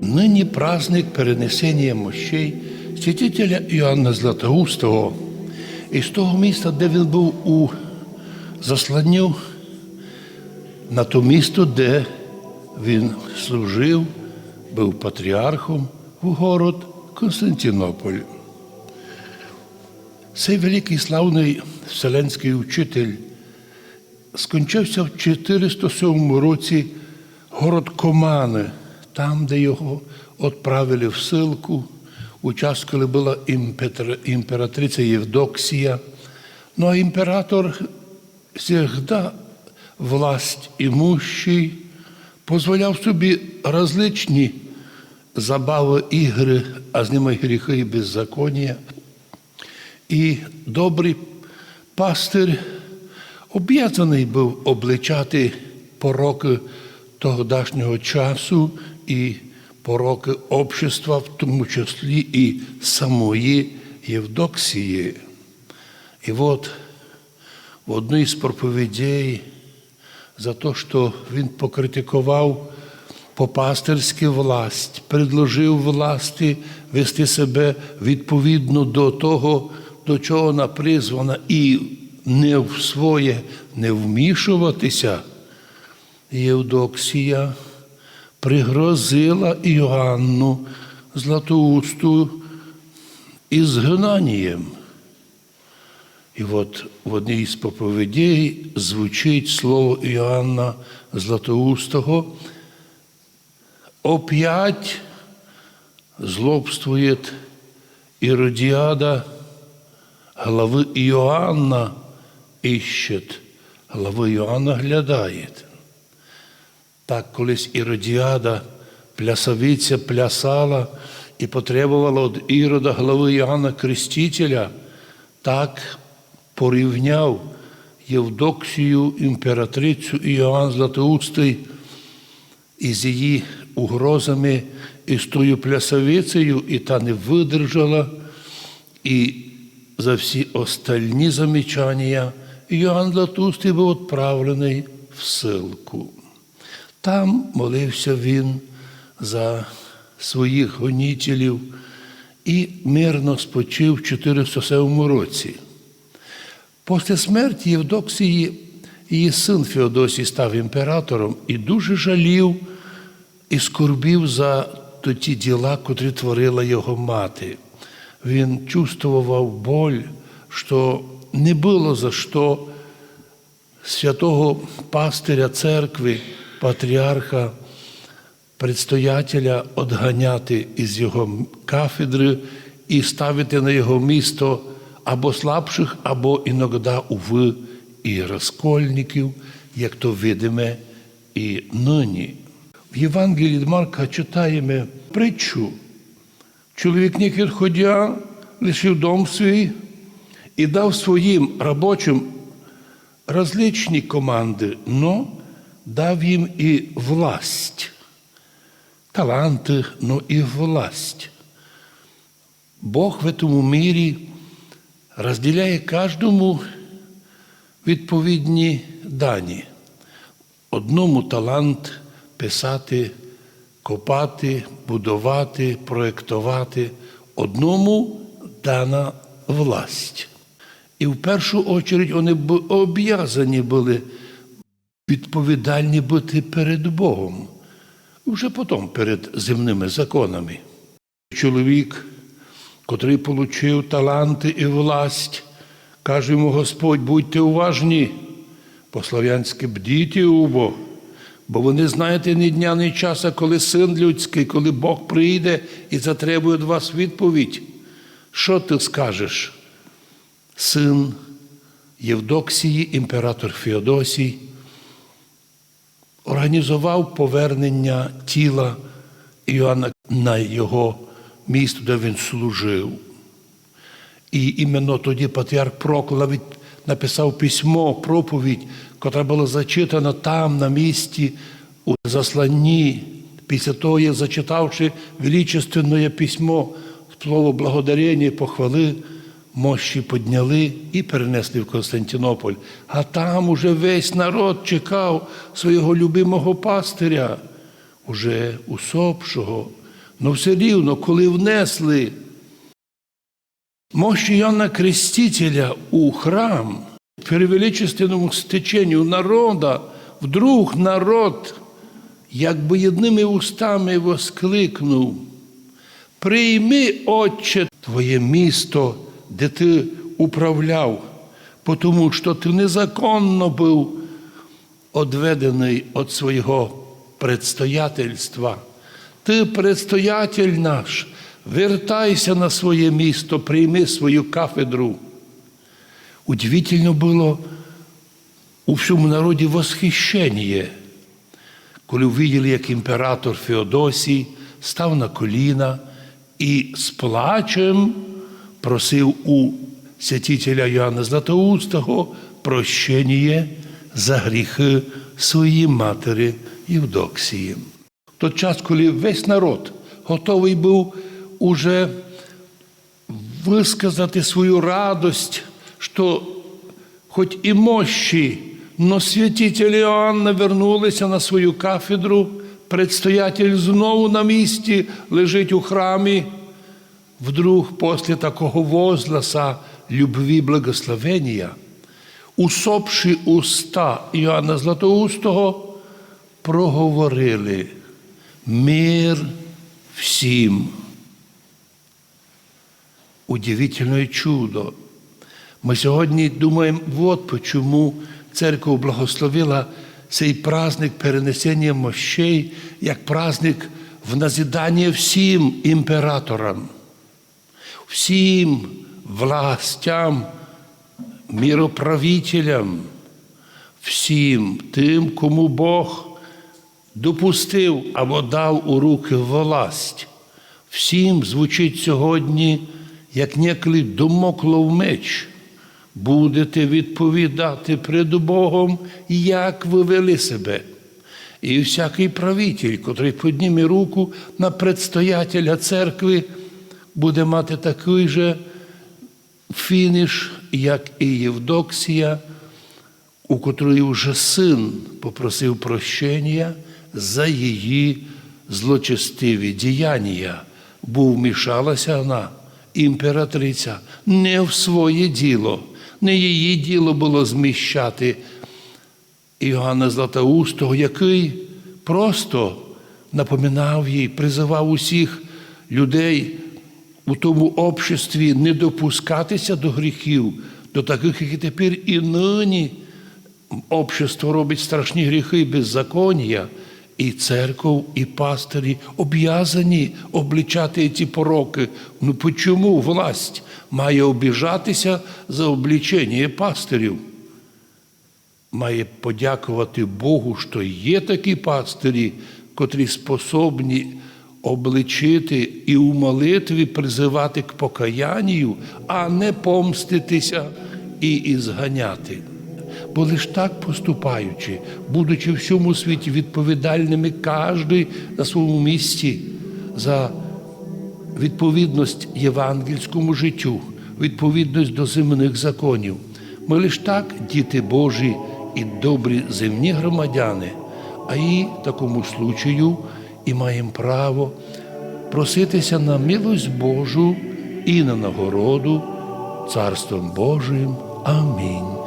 Нині праздник перенесення мощей святителя Іоанна Златоустого. І з того міста, де він був у засланню, на то місто, де він служив, був патріархом в город Константинополь. Цей великий славний вселенський учитель скончався в 407 році город Комани, там, де його відправили в силку, у час, коли була імператриця Євдоксія. Ну а імператор завжди власть імущий, дозволяв собі различні забави, ігри, а з ними гріхи і беззаконня. І добрий пастир об'язаний був обличати пороки тогдашнього часу і пороки общества, в тому числі і самої Євдоксії. І от в одній з проповідей за те, що він покритикував попастерську власть, предложив власті вести себе відповідно до того, до чого вона призвана, і не в своє не вмішуватися. Євдоксія пригрозила Іоанну Златоусту ізгнанням. І от в одній з проповідей звучить слово Іоанна Златоустого. Опять злобствует Иродиада, главы Иоанна ищет, глави Іоанна глядает. Так колись Іродіада, плясовиця, плясала і потребувала від Ірода глави Іоанна Крестителя, так порівняв Євдоксію, імператрицю Іоанн Златоустий із її угрозами і з тою плясовицею, і та не видержала, і за всі остальні замічання Іоанн Златоустий був відправлений в силку. Там молився він за своїх гонітелів і мирно спочив в 407 році. Після смерті Євдоксії її син Феодосій став імператором і дуже жалів і скорбів за ті діла, котрі творила його мати. Він чувствував боль, що не було за що святого пастиря церкви, патріарха, предстоятеля одганяти із його кафедри і ставити на його місто або слабших, або іноді, уви, і розкольників, як то видиме і нині. В Євангелії Марка читаємо притчу. Чоловік не відходя, лишив дом свій і дав своїм робочим различні команди, но дав їм і власть, таланти, но і власть. Бог в цьому мірі розділяє кожному відповідні дані. Одному талант писати, копати, будувати, проєктувати, одному дана власть. І в першу очередь вони б об'язані були відповідальні бути перед Богом, вже потім перед земними законами. Чоловік, котрий отримав таланти і власть, каже йому Господь, будьте уважні, по-слав'янськи бдіть убо, бо вони знаєте ні дня, ні часу, коли син людський, коли Бог прийде і затребує від вас відповідь. Що ти скажеш? Син Євдоксії, імператор Феодосій, організував повернення тіла Іоанна на його місто, де він служив. І іменно тоді патріарх Прокол написав письмо, проповідь, котра була зачитана там, на місці, у засланні. Після того, як зачитавши величественне письмо, слово благодарення, похвали, мощі підняли і перенесли в Константинополь. А там уже весь народ чекав свого любимого пастиря, уже усопшого, Но все рівно, коли внесли мощі Йоанна Крестителя у храм, при величественному стеченню народа, вдруг народ, якби єдними устами воскликнув. Прийми, Отче, Твоє місто, де ти управляв, тому що ти незаконно був одведений від свого предстоятельства. Ти, предстоятель наш, вертайся на своє місто, прийми свою кафедру. Удивительно було у всьому народі восхищення, коли увиділи, як імператор Феодосій став на коліна і з плачем просив у святителя Йоанна Златоустого прощення за гріхи своєї матері Євдоксії. В той час, коли весь народ готовий був уже висказати свою радость, що хоч і мощі, но святитель Іоанна вернулися на свою кафедру, предстоятель знову на місці лежить у храмі. Вдруг після такого возгласа любві благословення, усопши уста Іоанна Златоустого, проговорили мир всім. Удивительне чудо. Ми сьогодні думаємо, от почому церква благословила цей праздник перенесення мощей як праздник в назидання всім імператорам, всім властям, міроправителям, всім тим, кому Бог допустив або дав у руки власть. Всім звучить сьогодні, як некли домоклов меч. Будете відповідати перед Богом, як ви вели себе. І всякий правитель, котрий підніме руку на предстоятеля церкви, буде мати такий же фініш, як і Євдоксія, у котрої вже син попросив прощення за її злочестиві діяння, бо вмішалася вона, імператриця, не в своє діло, не її діло було зміщати Іоанна Златоустого, який просто напоминав їй, призивав усіх людей у тому обществі не допускатися до гріхів, до таких, як і тепер і нині. Общество робить страшні гріхи беззаконня, і церков, і пастирі об'язані обличати ці пороки. Ну чому власть має обіжатися за облічення пастирів? Має подякувати Богу, що є такі пастирі, котрі способні обличити і у молитві призивати к покаянню, а не помститися і ізганяти. Бо лиш так поступаючи, будучи в всьому світі відповідальними кожний на своєму місці за відповідність євангельському життю, відповідність до земних законів. Ми лиш так, діти Божі і добрі земні громадяни, а і такому случаю і маємо право проситися на милость Божу і на нагороду Царством Божим. Амінь.